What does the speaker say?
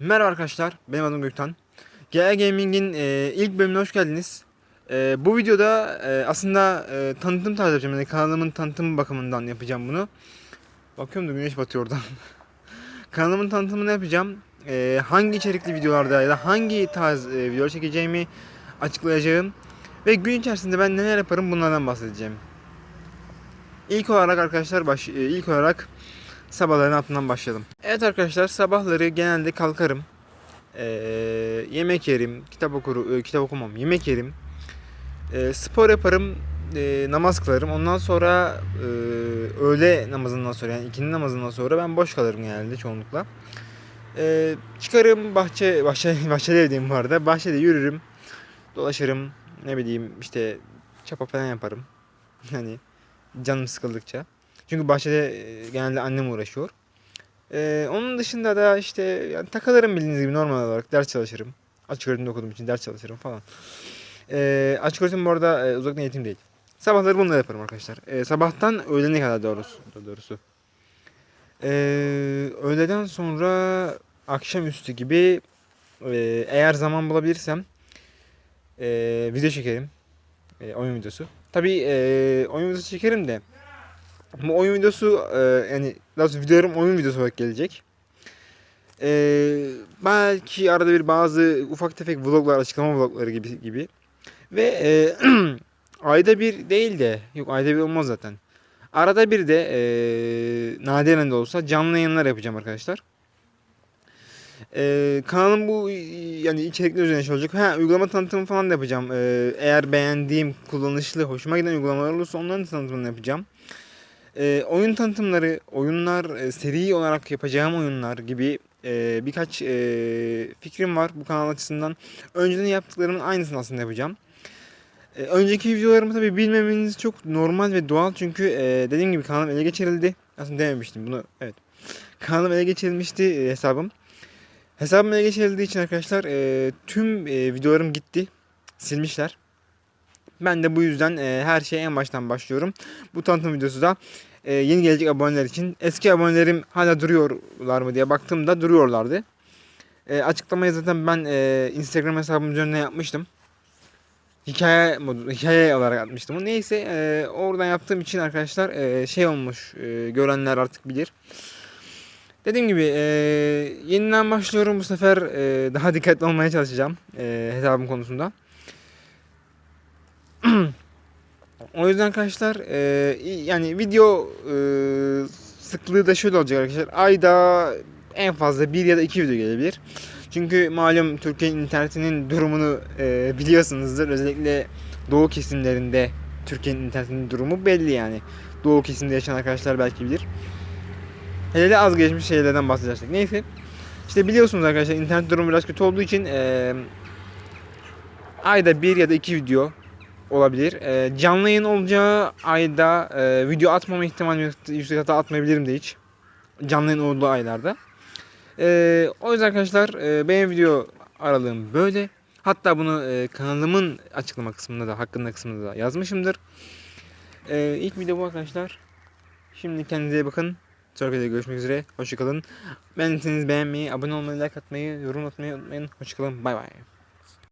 Merhaba arkadaşlar, benim adım Gökten. GA Gaming'in e, ilk bölümüne hoş geldiniz. E, bu videoda e, aslında e, tanıtım tarzı yapacağım. Yani kanalımın tanıtım bakımından yapacağım bunu. Bakıyorum da güneş batıyor oradan. kanalımın tanıtımını yapacağım. E, hangi içerikli videolarda ya da hangi tarz e, videolar çekeceğimi açıklayacağım. Ve gün içerisinde ben neler yaparım bunlardan bahsedeceğim. İlk olarak arkadaşlar baş, e, ilk olarak sabahların altından başlayalım. Evet arkadaşlar sabahları genelde kalkarım. Ee, yemek yerim, kitap okuru, e, kitap okumam, yemek yerim. Ee, spor yaparım, e, namaz kılarım. Ondan sonra e, öğle namazından sonra yani ikindi namazından sonra ben boş kalırım genelde çoğunlukla. Ee, çıkarım bahçe, bahçe, bahçede evdeyim bu arada. Bahçede yürürüm, dolaşırım. Ne bileyim işte çapa falan yaparım. Hani canım sıkıldıkça. Çünkü bahçede e, genelde annem uğraşıyor. Ee, onun dışında da işte yani takılırım bildiğiniz gibi normal olarak ders çalışırım. Açık öğretimde okuduğum için ders çalışırım falan. Ee, açık öğretim bu arada e, uzaktan eğitim değil. Sabahları bunları yaparım arkadaşlar. Ee, sabahtan öğlene kadar doğrusu. Doğrusu. Ee, öğleden sonra akşamüstü gibi e, eğer zaman bulabilirsem e, video çekerim. E, oyun videosu. Tabii e, oyun videosu çekerim de bu oyun videosu e, yani doğrusu videolarım oyun videosu olarak gelecek. E, belki arada bir bazı ufak tefek vloglar, açıklama vlogları gibi gibi. Ve e, ayda bir değil de yok ayda bir olmaz zaten. Arada bir de e, nadiren de olsa canlı yayınlar yapacağım arkadaşlar. E, kanalım bu yani içerikler üzerine çalışacak. Ha uygulama tanıtımı falan da yapacağım. E, eğer beğendiğim, kullanışlı, hoşuma giden uygulamalar olursa onların tanıtımını yapacağım. E, oyun tanıtımları, oyunlar, e, seri olarak yapacağım oyunlar gibi e, birkaç e, fikrim var bu kanal açısından. Önceden yaptıklarımın aynısını aslında yapacağım. E, önceki videolarımı tabi bilmemeniz çok normal ve doğal çünkü e, dediğim gibi kanalım ele geçirildi. Aslında dememiştim bunu, evet. Kanalım ele geçirilmişti e, hesabım. Hesabım ele geçirildiği için arkadaşlar e, tüm e, videolarım gitti. Silmişler. Ben de bu yüzden e, her şeye en baştan başlıyorum. Bu tanıtım videosu da e, yeni gelecek aboneler için. Eski abonelerim hala duruyorlar mı diye baktığımda duruyorlardı. E, açıklamayı zaten ben e, Instagram hesabım üzerine yapmıştım. Hikaye modu, hikaye olarak atmıştım. Neyse e, oradan yaptığım için arkadaşlar e, şey olmuş. E, görenler artık bilir. Dediğim gibi e, yeniden başlıyorum bu sefer e, daha dikkatli olmaya çalışacağım e, hesabım konusunda. O yüzden arkadaşlar e, yani video e, sıklığı da şöyle olacak arkadaşlar. Ayda en fazla bir ya da iki video gelebilir. Çünkü malum Türkiye'nin internetinin durumunu e, biliyorsunuzdur. Özellikle doğu kesimlerinde Türkiye'nin internetinin durumu belli yani. Doğu kesimde yaşayan arkadaşlar belki bilir. Hele de az geçmiş şeylerden bahsedeceksek. Neyse. İşte biliyorsunuz arkadaşlar internet durumu biraz kötü olduğu için e, ayda bir ya da iki video olabilir. E, canlı yayın olacağı ayda e, video atmama ihtimali yüksek hatta atmayabilirim de hiç. Canlı yayın olduğu aylarda. E, o yüzden arkadaşlar e, benim video aralığım böyle. Hatta bunu e, kanalımın açıklama kısmında da hakkında kısmında da yazmışımdır. E, ilk video bu arkadaşlar. Şimdi kendinize bakın. Sonraki görüşmek üzere. Hoşçakalın. Beğendiyseniz beğenmeyi, abone olmayı, like atmayı, yorum atmayı unutmayın. Hoşçakalın. Bay bay.